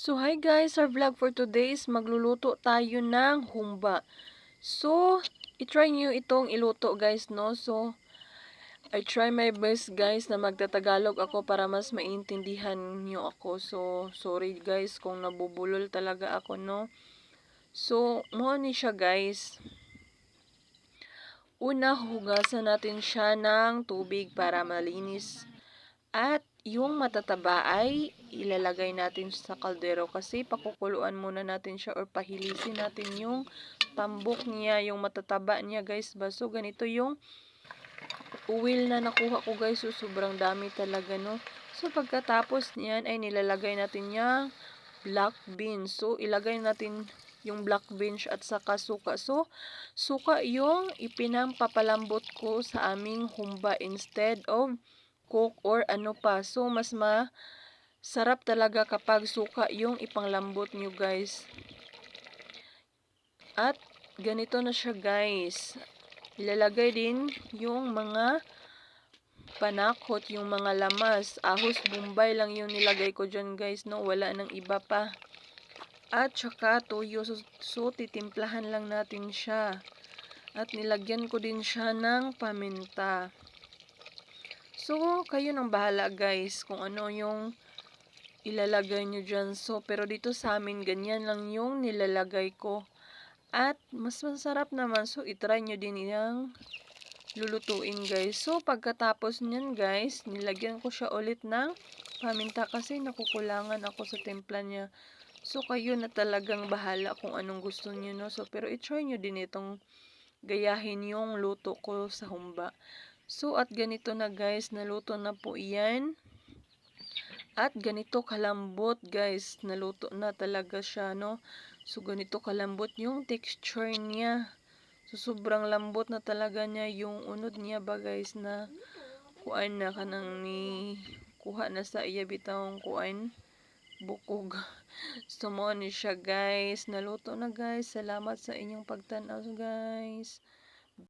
So, hi guys! Our vlog for today is magluluto tayo ng humba. So, itry nyo itong iluto guys, no? So, I try my best guys na magtatagalog ako para mas maintindihan nyo ako. So, sorry guys kung nabubulol talaga ako, no? So, mo ni siya guys. Una, hugasan natin siya ng tubig para malinis. At yung matataba ay ilalagay natin sa kaldero kasi pakukuluan muna natin siya or pahilisin natin yung tambok niya, yung matataba niya guys. Baso ganito yung oil na nakuha ko guys. So, sobrang dami talaga no. So pagkatapos niyan ay nilalagay natin yung black beans. So ilagay natin yung black beans at saka suka. So, suka yung ipinampapalambot ko sa aming humba instead of cook or ano pa. So, mas ma sarap talaga kapag suka yung ipanglambot nyo guys. At ganito na siya guys. Ilalagay din yung mga panakot, yung mga lamas. Ahos bumbay lang yung nilagay ko dyan guys. No? Wala nang iba pa. At saka toyo. So, so titimplahan lang natin siya. At nilagyan ko din siya ng paminta. So, kayo nang bahala guys kung ano yung ilalagay nyo dyan. So, pero dito sa amin, ganyan lang yung nilalagay ko. At mas masarap naman. So, itry nyo din yung lulutuin guys. So, pagkatapos nyan guys, nilagyan ko siya ulit ng paminta kasi nakukulangan ako sa templa niya. So, kayo na talagang bahala kung anong gusto niyo, no? So, pero i-try nyo din itong gayahin yung luto ko sa humba. So, at ganito na guys, naluto na po iyan. At ganito kalambot guys, naluto na talaga siya, no? So, ganito kalambot yung texture niya. So, sobrang lambot na talaga niya yung unod niya ba guys na kuan na kanang ni kuha na sa iya bitawong kuan bukog. So, mo ni siya guys. Naluto na guys. Salamat sa inyong pagtanaw guys.